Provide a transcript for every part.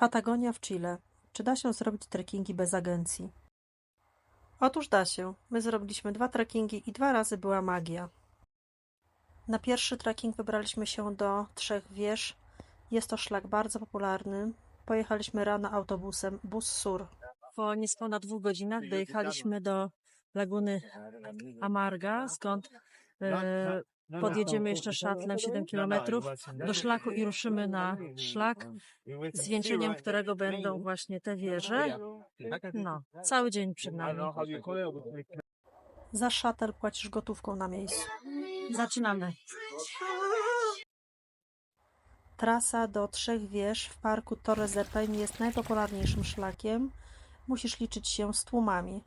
Patagonia w Chile. Czy da się zrobić trekkingi bez agencji? Otóż da się. My zrobiliśmy dwa trekkingi i dwa razy była magia. Na pierwszy trekking wybraliśmy się do Trzech Wież. Jest to szlak bardzo popularny. Pojechaliśmy rano autobusem Bus Sur. Po niespełna dwóch godzinach dojechaliśmy do laguny Amarga, skąd e, podjedziemy jeszcze szatlem 7 km do szlaku i ruszymy na szlak, zwieńczeniem którego będą właśnie te wieże. No, cały dzień przed nami. Za szatel płacisz gotówką na miejscu. Zaczynamy. Trasa do Trzech Wież w parku Torres del Paine jest najpopularniejszym szlakiem. Musisz liczyć się z tłumami.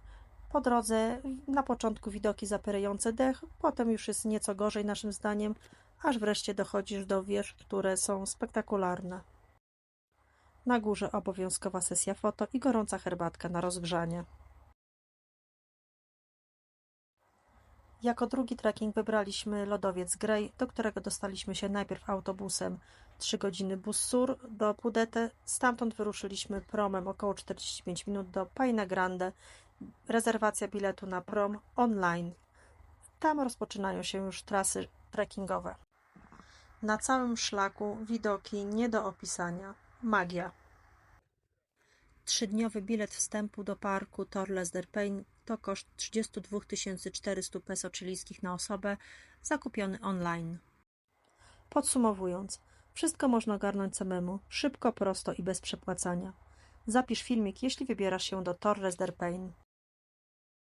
Po drodze na początku widoki zapierające dech, potem już jest nieco gorzej naszym zdaniem, aż wreszcie dochodzisz do wież, które są spektakularne. Na górze obowiązkowa sesja foto i gorąca herbatka na rozgrzanie. Jako drugi trekking wybraliśmy lodowiec Grey, do którego dostaliśmy się najpierw autobusem 3 godziny Bussur do Pudete. Stamtąd wyruszyliśmy promem około 45 minut do Paina Grande. Rezerwacja biletu na prom online. Tam rozpoczynają się już trasy trekkingowe. Na całym szlaku widoki nie do opisania. Magia. Trzydniowy bilet wstępu do parku Torres del Paine to koszt 32 400 peso chilijskich na osobę, zakupiony online. Podsumowując, wszystko można ogarnąć samemu, szybko, prosto i bez przepłacania. Zapisz filmik, jeśli wybierasz się do Torres del Paine.